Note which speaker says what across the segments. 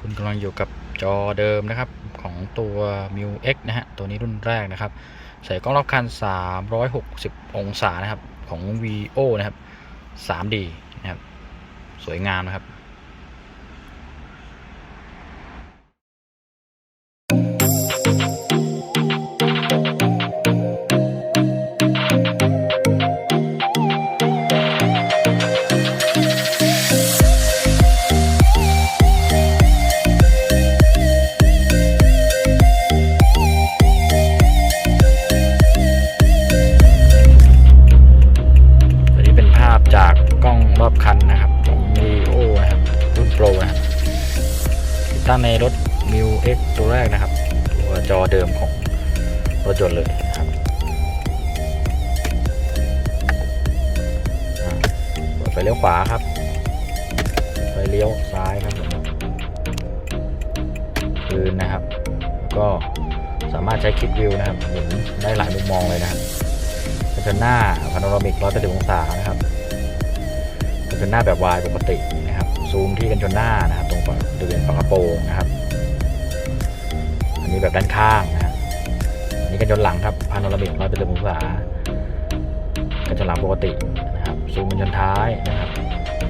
Speaker 1: คุณกำลังอยู่กับจอเดิมนะครับของตัว m u X นะฮะ ตัวนี้รุ่นแรกนะครับ ใส่กล้องรอบคัน 360 องศานะครับ ของ VO นะครับ 3D นะครับ สวยงามนะครับ รุ่นะครับติดตั้งในรถ m i u X ตัวแรกนะครับตัวจอเดิมของรถยนต์เลยครับอ่าเปิดไฟเลี้ยวขวาครับไฟเลี้ยวซ้ายครับผมคืนนะครับ ก็สามารถใช้คลิปวิวนะครับหมุนได้หลายมุมมองเลยนะครับเป็นหน้าพาโนรามิก180องศานะครับเป็นหน้าแบบวายปกติ ซูมที่กันชนหน้านะครับ ตรงฝั่งบริเวณฝากระโปรงนะครับ อันนี้แบบด้านข้างนะฮะอันนี้กันชนหลังครับพาโนรามิก180องศากันชนหลังปกตินะครับ ซูมกันชนท้ายนะครับ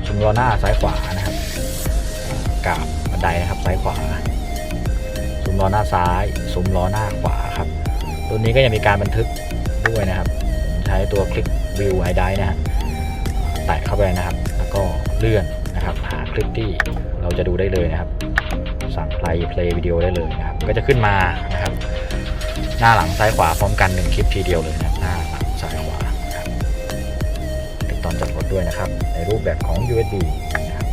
Speaker 1: ซูมล้อหน้าซ้ายขวานะครับกาบบันไดนะครับซ้ายขวาซูมล้อหน้าซ้ายซูมล้อหน้าขวาครับตัวนี้ก็ยังมีการบันทึกด้วยนะครับ ใช้ตัวคลิกวิวไอไดนะฮะแตะเข้าไปนะครับ แล้วก็เลื่อน นะครับ หาคลิปที่เราจะดูได้เลยนะครับ สั่ง play play วิดีโอได้เลยนะครับ ก็จะขึ้นมานะครับ หน้าหลังซ้ายขวาพร้อมกันหนึ่งคลิปทีเดียวเลยนะครับหน้าหลังซ้ายขวาครับติดตอนจัดรถด้วยนะครับ ในรูปแบบของ USB นะครับ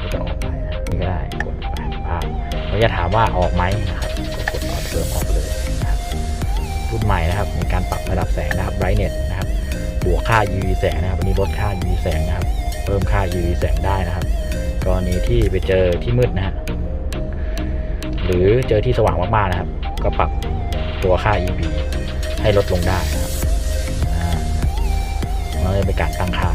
Speaker 1: ก็จะออกไปนะนี่ก็ได้กดไปภาพเราจะถามว่าออกไหมนะครับ ค่า UV แสงนะครับวันนี้ลดค่า UV แสงนะครับ เพิ่มค่า UV แสงได้นะครับ กรณีที่ไปเจอที่มืดนะฮะหรือเจอที่สว่างมากๆนะครับ ก็ปรับตัวค่า EB ให้ลดลงได้นะครับอ่ามันก็จะเป็นการตั้งค่า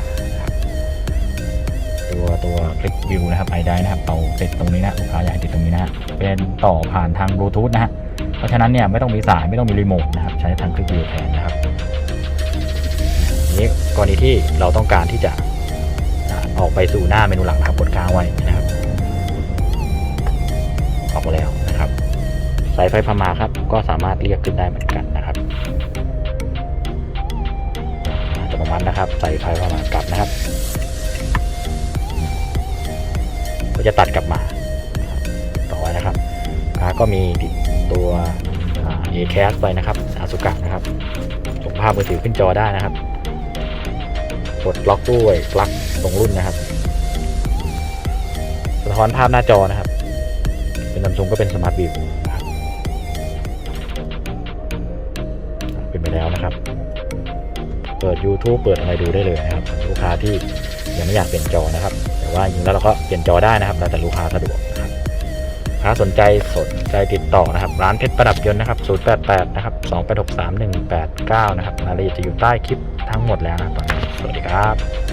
Speaker 1: ตัวตัวคลิกวิวนะครับไอได้นะครับเอาติดตรงนี้นะลูกค้าอยากติดตรงนี้นะเป็นต่อผ่านทางบลูทูธนะฮะเพราะฉะนั้นเนี่ยไม่ต้องมีสายไม่ต้องมีรีโมทนะครับใช้ทางคลิกวิวแทนนะครับ รณีที่เราต้องการที่จะออกไปสู่หน้าเมนูหลักนะครับกดค้างไว้นะครับ ออกมาแล้วนะครับ สายไฟพามาครับ ก็สามารถเรียกขึ้นได้เหมือนกันนะครับอัตโนมัตินะครับใส่ไฟพามากลับนะครับก็จะตัดกลับมาต่อไว้นะครับก็มีตัวเอแคสไปนะครับอาสุกะนะครับส่งภาพมือถือขึ้นจอได้นะครับ กดล็อกด้วยปลั๊กตรงรุ่นนะครับสะท้อนภาพหน้าจอนะครับ เป็นซัมซุงก็เป็นสมาร์ทวิวนะครับเป็นไปแล้วนะครับ เปิด YouTube เปิดอะไรดูได้เลยนะครับ ลูกค้าที่ยังไม่อยากเปลี่ยนจอนะครับ แต่ว่าจริงแล้วเราก็เปลี่ยนจอได้นะครับ แล้วแต่ลูกค้าสะดวกนะครับถ้าสนใจสนใจติดต่อนะครับ ร้านเพชรประดับยนต์นะครับ 088 นะครับ 2863189 นะครับรายละเอียดจะอยู่ใต้คลิปทั้งหมดแล้วนะตอน สวัสดีครับ